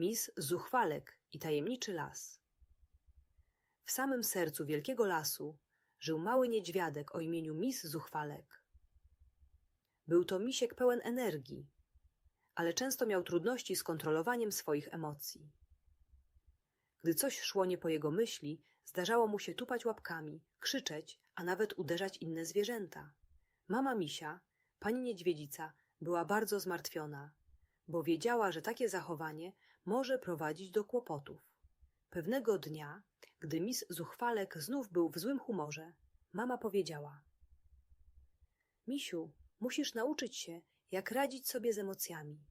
Mis Zuchwalek i tajemniczy las. W samym sercu wielkiego lasu żył mały niedźwiadek o imieniu Mis Zuchwalek. Był to misiek pełen energii, ale często miał trudności z kontrolowaniem swoich emocji. Gdy coś szło nie po jego myśli, zdarzało mu się tupać łapkami, krzyczeć, a nawet uderzać inne zwierzęta. Mama misia, pani niedźwiedzica, była bardzo zmartwiona, bo wiedziała, że takie zachowanie może prowadzić do kłopotów. Pewnego dnia, gdy mis Zuchwalek znów był w złym humorze, mama powiedziała: Misiu, musisz nauczyć się, jak radzić sobie z emocjami.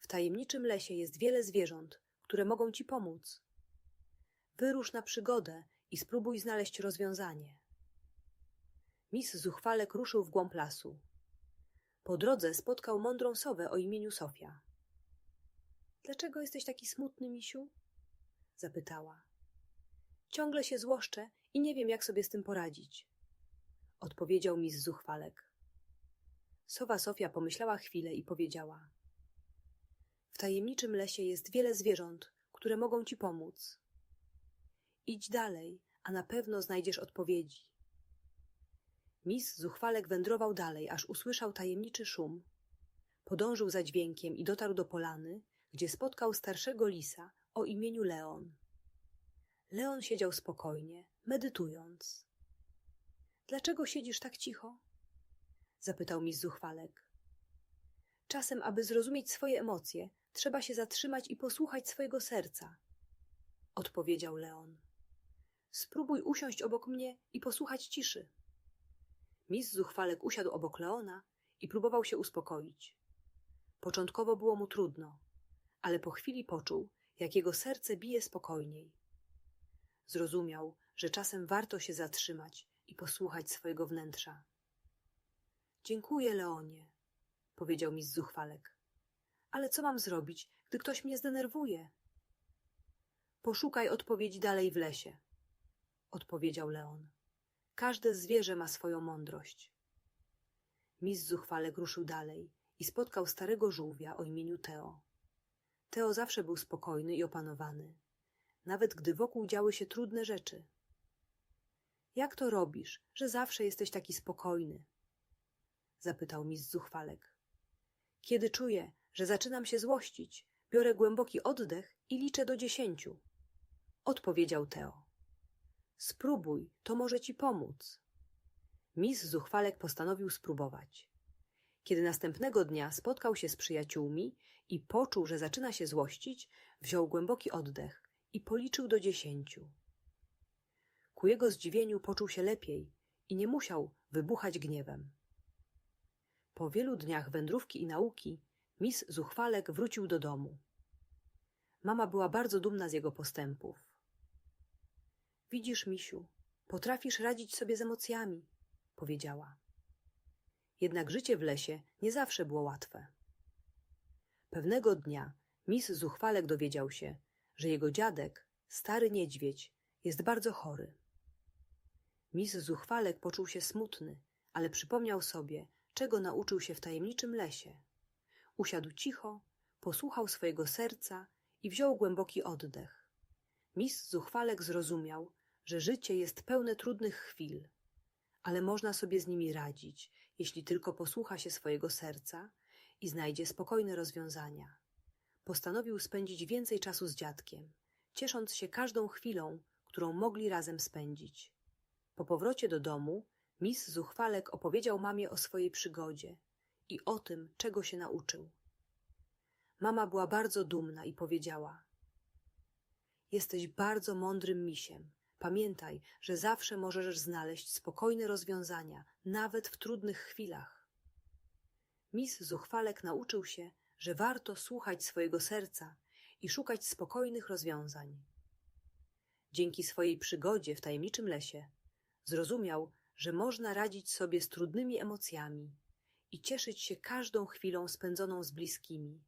W tajemniczym lesie jest wiele zwierząt, które mogą ci pomóc. Wyrusz na przygodę i spróbuj znaleźć rozwiązanie. Mis Zuchwalek ruszył w głąb lasu. Po drodze spotkał mądrą sowę o imieniu Sofia. Dlaczego jesteś taki smutny, misiu? zapytała. Ciągle się złoszczę i nie wiem, jak sobie z tym poradzić. Odpowiedział mis Zuchwalek. Sowa Sofia pomyślała chwilę i powiedziała. W tajemniczym lesie jest wiele zwierząt, które mogą ci pomóc. Idź dalej, a na pewno znajdziesz odpowiedzi. Mis zuchwalek wędrował dalej, aż usłyszał tajemniczy szum. Podążył za dźwiękiem i dotarł do polany, gdzie spotkał starszego lisa o imieniu Leon. Leon siedział spokojnie, medytując. Dlaczego siedzisz tak cicho? zapytał mis zuchwalek. Czasem, aby zrozumieć swoje emocje, trzeba się zatrzymać i posłuchać swojego serca, odpowiedział Leon. Spróbuj usiąść obok mnie i posłuchać ciszy. Mis zuchwalek usiadł obok Leona i próbował się uspokoić. Początkowo było mu trudno, ale po chwili poczuł, jak jego serce bije spokojniej. Zrozumiał, że czasem warto się zatrzymać i posłuchać swojego wnętrza. Dziękuję, Leonie, powiedział mis zuchwalek. Ale co mam zrobić, gdy ktoś mnie zdenerwuje? Poszukaj odpowiedzi dalej w lesie, odpowiedział Leon. Każde zwierzę ma swoją mądrość. Mis zuchwalek ruszył dalej i spotkał starego żółwia o imieniu Teo. Teo zawsze był spokojny i opanowany, nawet gdy wokół działy się trudne rzeczy. Jak to robisz, że zawsze jesteś taki spokojny? zapytał mis zuchwalek. Kiedy czuję, że zaczynam się złościć, biorę głęboki oddech i liczę do dziesięciu. Odpowiedział Teo. Spróbuj, to może ci pomóc. Mis zuchwalek postanowił spróbować. Kiedy następnego dnia spotkał się z przyjaciółmi i poczuł, że zaczyna się złościć, wziął głęboki oddech i policzył do dziesięciu. Ku jego zdziwieniu poczuł się lepiej i nie musiał wybuchać gniewem. Po wielu dniach wędrówki i nauki mis zuchwalek wrócił do domu. Mama była bardzo dumna z jego postępów. Widzisz, misiu, potrafisz radzić sobie z emocjami, powiedziała. Jednak życie w lesie nie zawsze było łatwe. Pewnego dnia mis zuchwalek dowiedział się, że jego dziadek, stary niedźwiedź, jest bardzo chory. Mis zuchwalek poczuł się smutny, ale przypomniał sobie, czego nauczył się w tajemniczym lesie. Usiadł cicho, posłuchał swojego serca i wziął głęboki oddech. Mis zuchwalek zrozumiał, że życie jest pełne trudnych chwil, ale można sobie z nimi radzić, jeśli tylko posłucha się swojego serca i znajdzie spokojne rozwiązania. Postanowił spędzić więcej czasu z dziadkiem, ciesząc się każdą chwilą, którą mogli razem spędzić. Po powrocie do domu mis zuchwalek opowiedział mamie o swojej przygodzie i o tym, czego się nauczył. Mama była bardzo dumna i powiedziała: Jesteś bardzo mądrym misiem. Pamiętaj, że zawsze możesz znaleźć spokojne rozwiązania, nawet w trudnych chwilach. Mis zuchwalek nauczył się, że warto słuchać swojego serca i szukać spokojnych rozwiązań. Dzięki swojej przygodzie w tajemniczym lesie zrozumiał, że można radzić sobie z trudnymi emocjami i cieszyć się każdą chwilą spędzoną z bliskimi.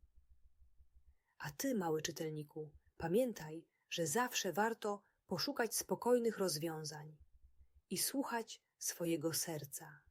A ty, mały czytelniku, pamiętaj, że zawsze warto poszukać spokojnych rozwiązań i słuchać swojego serca.